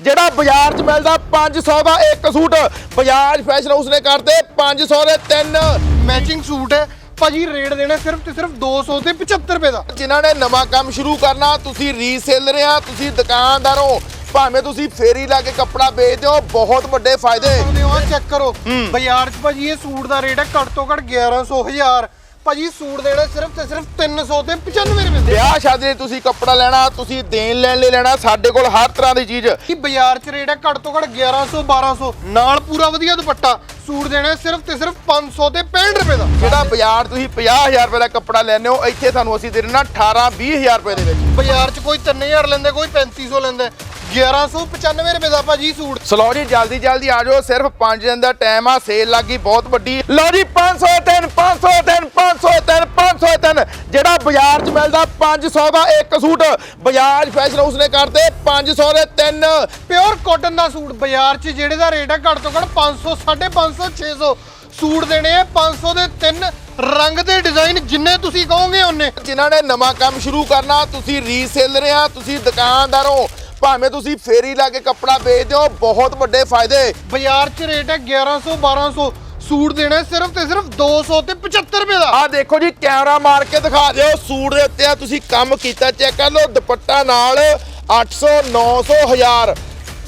ਜਿਹੜਾ ਬਾਜ਼ਾਰ 'ਚ ਮਿਲਦਾ 500 ਦਾ ਇੱਕ ਸੂਟ ਬਜਾਜ ਫੈਸ਼ਨ ਹਾਊਸ ਨੇ ਕਰਤੇ 500 ਦੇ ਤਿੰਨ। ਮੈਚਿੰਗ ਸੂਟ ਹੈ। ਭਾਜੀ ਰੇਟ ਦੇਣਾ ਸਿਰਫ ਤੇ ਸਿਰਫ 200 ਤੇ 75 ਰੁਪਏ ਦਾ। ਜਿਨ੍ਹਾਂ ਨੇ ਨਵਾਂ ਕੰਮ ਸ਼ੁਰੂ ਕਰਨਾ ਤੁਸੀਂ ਰੀਸੇਲਰ ਆ ਤੁਸੀਂ ਦੁਕਾਨਦਾਰ ਹੋ। ਭਾਵੇਂ ਤੁਸੀਂ ਫੇਰੀ ਲਾ ਕੇ ਕੱਪੜਾ ਵੇਚਦੇ ਹੋ ਬਹੁਤ ਵੱਡੇ ਫਾਇਦੇ। ਹੋ ਚੈੱਕ ਕਰੋ। ਬਾਜ਼ਾਰ 'ਚ ਭਾਜੀ ਇਹ ਸੂਟ ਦਾ ਰੇਟ ਹੈ ਘੱਟ ਤੋਂ ਘੱਟ 1100 1000 ਭਾਜੀ ਸੂਟ ਦੇਣਾ ਸਿਰਫ ਤੇ ਸਿਰਫ 300 ਤੇ 95 ਰੁਪਏ ਦੇ। ਵਿਆਹ ਸ਼ਾਦੀ ਲਈ ਤੁਸੀਂ ਕੱਪੜਾ ਲੈਣਾ ਤੁਸੀਂ ਦੇਣ ਲੈਣ ਲਈ ਲੈਣਾ ਸਾਡੇ ਕੋਲ ਹਰ ਤਰ੍ਹਾਂ ਦੀ ਚੀਜ਼। ਕੀ ਬਾਜ਼ਾਰ 'ਚ ਰੇਟ ਹੈ ਘੱਟ ਤੋਂ ਘੱਟ 1100 1200 ਨਾਲ ਪੂਰਾ ਵਧੀਆ ਦੁਪੱਟਾ। ਸੂਟ ਦੇਣਾ ਸਿਰਫ ਤੇ ਸਿਰਫ 500 ਤੇ 65 ਰੁਪਏ ਦਾ। ਜਿਹੜਾ ਬਾਜ਼ਾਰ ਤੁਸੀਂ 50000 ਰੁਪਏ ਦਾ ਕੱਪੜਾ ਲੈਂਦੇ ਹੋ ਇੱਥੇ ਤੁਹਾਨੂੰ ਅਸੀਂ ਦੇ ਦੇਣਾ 18 20000 ਰੁਪਏ ਦੇ ਵਿੱਚ। ਬਾਜ਼ਾਰ 'ਚ ਕੋਈ 3000 ਲੈਂਦਾ ਕੋਈ 3500 ਲੈਂਦਾ। 1195 ਰੁਪਏ ਦਾ ਭਾਜੀ ਸੂਟ। ਸਲੋ ਜੀ ਜਲਦੀ ਜਲਦੀ ਆ ਜਾਓ। ਸਿਰਫ 5 ਦਿਨ ਦਾ ਟਾਈਮ ਆ ਸੇਲ ਲੱਗੀ ਬਹੁਤ ਵੱਡੀ। ਲਓ ਜੀ 500 ਤਿੰਨ 500 ਤਿੰਨ 500 ਤਿੰਨ 500 ਤਿੰਨ। ਜਿਹੜਾ ਬਾਜ਼ਾਰ 'ਚ ਮਿਲਦਾ 500 ਦਾ ਇੱਕ ਸੂਟ। ਬਜਾਜ ਫੈਸ਼ਨ ਹਾਊਸ ਨੇ ਕਰਤੇ 500 ਦੇ ਤਿੰਨ। ਪਿਓਰ ਕਾਟਨ ਦਾ ਸੂਟ ਬਾਜ਼ਾਰ 'ਚ ਜਿਹੜੇ ਦਾ ਰੇਟ ਹੈ ਘੱਟ ਤੋਂ ਘੱਟ 500 550 600 ਸੂਟ ਦੇਣੇ ਆ। 500 ਦੇ ਤਿੰਨ ਰੰਗ ਦੇ ਡਿਜ਼ਾਈਨ ਜਿੰਨੇ ਤੁਸੀਂ ਕਹੋਗੇ ਉਹਨੇ ਜਿਨ੍ਹਾਂ ਨੇ ਨਵਾਂ ਕੰਮ ਸ਼ੁਰੂ ਕਰਨਾ ਤੁਸੀਂ ਰੀਸੇਲਰ ਆ ਤੁਸੀਂ ਦੁਕਾਨਦਾਰ ਹੋ। ਭਾਵੇਂ ਤੁਸੀਂ ਫੇਰੀ ਲਾ ਕੇ ਕੱਪੜਾ ਵੇਚਦੇ ਹੋ ਬਹੁਤ ਵੱਡੇ ਫਾਇਦੇ। ਬਾਜ਼ਾਰ 'ਚ ਰੇਟ ਹੈ 1100 1200 ਸੂਟ ਦੇਣਾ ਸਿਰਫ ਤੇ ਸਿਰਫ 200 ਤੇ 75 ਰੁਪਏ ਦਾ। ਆ ਦੇਖੋ ਜੀ ਕੈਮਰਾ ਮਾਰ ਕੇ ਦਿਖਾ ਦਿਓ ਸੂਟ ਦੇ ਉੱਤੇ ਆ ਤੁਸੀਂ ਕੰਮ ਕੀਤਾ ਚੈੱਕ ਕਰ ਲਓ ਦੁਪੱਟਾ ਨਾਲ 800 900 1000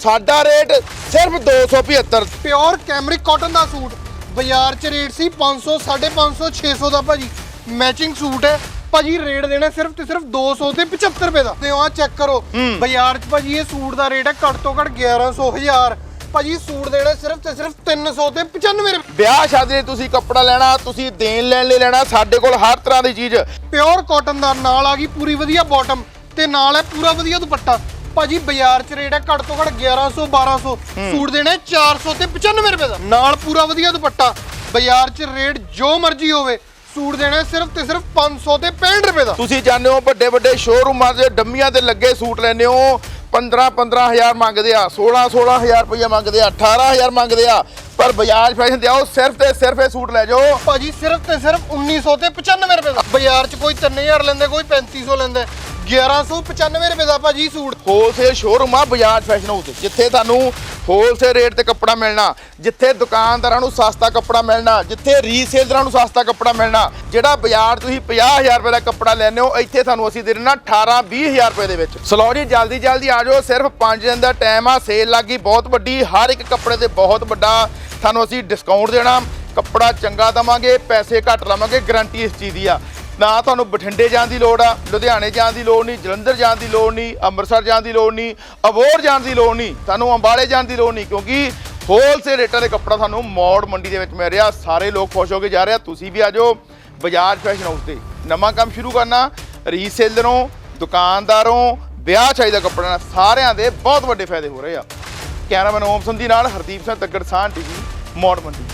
ਸਾਡਾ ਰੇਟ ਸਿਰਫ 275 ਪਿਓਰ ਕੈਮਰਿਕ ਕਾਟਨ ਦਾ ਸੂਟ। ਬਾਜ਼ਾਰ 'ਚ ਰੇਟ ਸੀ 500 550 600 ਦਾ ਭਾਜੀ। ਮੈਚਿੰਗ ਸੂਟ ਹੈ। ਭਾਜੀ ਰੇਟ ਦੇਣਾ ਸਿਰਫ ਤੇ ਸਿਰਫ 200 ਤੇ 75 ਰੁਪਏ ਦਾ। ਤੇ ਆਹ ਚੈੱਕ ਕਰੋ। ਬਾਜ਼ਾਰ 'ਚ ਭਾਜੀ ਇਹ ਸੂਟ ਦਾ ਰੇਟ ਹੈ ਘੱਟ ਤੋਂ ਘੱਟ 1100 1000 ਭਾਜੀ ਸੂਟ ਦੇਣਾ ਸਿਰਫ ਤੇ ਸਿਰਫ 300 ਤੇ 95 ਰੁਪਏ। ਵਿਆਹ ਸ਼ਾਦੀ ਲਈ ਤੁਸੀਂ ਕੱਪੜਾ ਲੈਣਾ ਤੁਸੀਂ ਦੇਣ ਲੈਣ ਲਈ ਲੈਣਾ ਸਾਡੇ ਕੋਲ ਹਰ ਤਰ੍ਹਾਂ ਦੀ ਚੀਜ਼। ਪਿਓਰ ਕਾਟਨ ਦਾ ਨਾਲ ਆ ਗਈ ਪੂਰੀ ਵਧੀਆ ਬਾਟਮ ਤੇ ਨਾਲ ਹੈ ਪੂਰਾ ਵਧੀਆ ਦੁਪੱਟਾ। ਭਾਜੀ ਬਾਜ਼ਾਰ 'ਚ ਰੇਟ ਹੈ ਘੱਟ ਤੋਂ ਘੱਟ 1100 1200 ਸੂਟ ਦੇਣਾ ਹੈ 400 ਤੇ 95 ਰੁਪਏ ਦਾ। ਨਾਲ ਪੂਰਾ ਵਧੀਆ ਦੁਪੱਟਾ। ਬਾਜ਼ਾਰ 'ਚ ਰੇਟ ਜੋ ਮਰਜ਼ੀ ਹੋਵੇ ਸੂਟ ਦੇਣਾ ਸਿਰਫ ਤੇ ਸਿਰਫ 500 ਤੇ 65 ਰੁਪਏ ਦਾ। ਤੁਸੀਂ ਜਾਣਦੇ ਹੋ ਵੱਡੇ ਵੱਡੇ ਸ਼ੋਰੂਮਾਂ ਦੇ ਡੰਮੀਆਂ ਤੇ ਲੱਗੇ ਸੂਟ ਲੈਂਦੇ ਹੋ। 15 15000 ਮੰਗਦੇ ਆ 16 16000 ਰੁਪਏ ਮੰਗਦੇ ਆ 18000 ਮੰਗਦੇ ਆ। ਪਰ ਬਜਾਜ ਫੈਸ਼ਨ ਤੇ ਆਓ ਸਿਰਫ ਤੇ ਸਿਰਫ ਇਹ ਸੂਟ ਲੈ ਜਾਓ। ਭਾਜੀ ਸਿਰਫ ਤੇ ਸਿਰਫ 1900 ਤੇ 95 ਰੁਪਏ ਦਾ। ਬਾਜ਼ਾਰ 'ਚ ਕੋਈ 3000 ਲੈਂਦਾ ਕੋਈ 3500 ਲੈਂਦਾ। 1195 ਰੁਪਏ ਦਾ ਭਾਜੀ ਸੂਟ। ਹੋਲਸੇਲ ਸ਼ੋਰੂਮ ਆ ਬਜਾਜ ਫੈਸ਼ਨ ਹਾਊਸ ਜਿੱਥੇ ਤੁਹਾਨੂੰ ਹੋਲਸੇਲ ਰੇਟ ਤੇ ਕੱਪੜਾ ਮਿਲਣਾ ਜਿੱਥੇ ਦੁਕਾਨਦਾਰਾਂ ਨੂੰ ਸਸਤਾ ਕੱਪੜਾ ਮਿਲਣਾ ਜਿੱਥੇ ਰੀਸੇਲਰਾਂ ਨੂੰ ਸਸਤਾ ਕੱਪੜਾ ਮਿਲਣਾ। ਜਿਹੜਾ ਬਾਜ਼ਾਰ ਤੁਸੀਂ 50000 ਰੁਪਏ ਦਾ ਕੱਪੜਾ ਲੈਂਦੇ ਹੋ ਇੱਥੇ ਤੁਹਾਨੂੰ ਅਸੀਂ ਦੇ ਦੇਣਾ 18 20000 ਰੁਪਏ ਦੇ ਵਿੱਚ। ਸਲੋ ਜੀ ਜਲਦੀ ਜਲਦੀ ਆ ਜਾਓ ਸਿਰਫ 5 ਦਿਨ ਦਾ ਟਾਈਮ ਆ ਸੇਲ ਲੱਗੀ ਬਹੁਤ ਵੱਡੀ ਹਰ ਇੱਕ ਕੱਪੜੇ ਤੇ ਬਹੁਤ ਵੱਡਾ ਤੁਹਾਨੂੰ ਅਸੀਂ ਡਿਸਕਾਊਂਟ ਦੇਣਾ, ਕੱਪੜਾ ਚੰਗਾ ਦਵਾਂਗੇ, ਪੈਸੇ ਘੱਟ ਲਵਾਂਗੇ ਗਾਰੰਟੀ ਇਸ ਚੀਜ਼ ਦੀ ਆ। ਨਾ ਤੁਹਾਨੂੰ ਬਠਿੰਡੇ ਜਾਣ ਦੀ ਲੋੜ ਆ, ਲੁਧਿਆਣੇ ਜਾਣ ਦੀ ਲੋੜ ਨਹੀਂ, ਜਲੰਧਰ ਜਾਣ ਦੀ ਲੋੜ ਨਹੀਂ, ਅੰਮ੍ਰਿਤਸਰ ਜਾਣ ਦੀ ਲੋੜ ਨਹੀਂ ਅਬੋਰ ਜਾਣ ਦੀ ਲੋੜ ਨਹੀਂ, ਤੁਹਾਨੂੰ ਅੰਬਾਲੇ ਜਾਣ ਦੀ ਲੋੜ ਨਹੀਂ, ਕਿਉਂਕਿ ਹੋਲਸੇਲ ਰੇਟਾਂ ਦੇ ਕੱਪੜਾ ਤੁਹਾਨੂੰ ਮੌੜ ਮੰਡੀ ਦੇ ਵਿੱਚ ਮਿਲ ਰਿਹਾ, ਸਾਰੇ ਲੋਕ ਖੁਸ਼ ਹੋ ਕੇ ਜਾ ਰਹੇ ਆ, ਤੁਸੀਂ ਵੀ ਆ ਜਾਓ ਬਜਾਜ ਫੈਸ਼ਨ ਹਾਊਸ ਤੇ। ਨਵਾਂ ਕੰਮ ਸ਼ੁਰੂ ਕਰਨਾ ਰੀਸੇਲਰੋਂ ਦੁਕਾਨਦਾਰੋਂ ਵਿਆਹ ਚਾਹੀਦਾ ਕੱਪੜਾ ਸਾਰਿਆਂ ਦੇ ਬਹੁਤ ਵੱਡੇ ਫਾਇਦੇ ਹੋ ਰਹੇ ਆ। ਕੈਮਰਾਮੈਨ ਓਮ ਸੰਧੀ ਨਾਲ ਹਰਦੀਪ ਸਿੰਘ ਤੱਕੜ ਸਾਹ ਟੀਵੀ ਮੌੜ ਮੰਡੀ।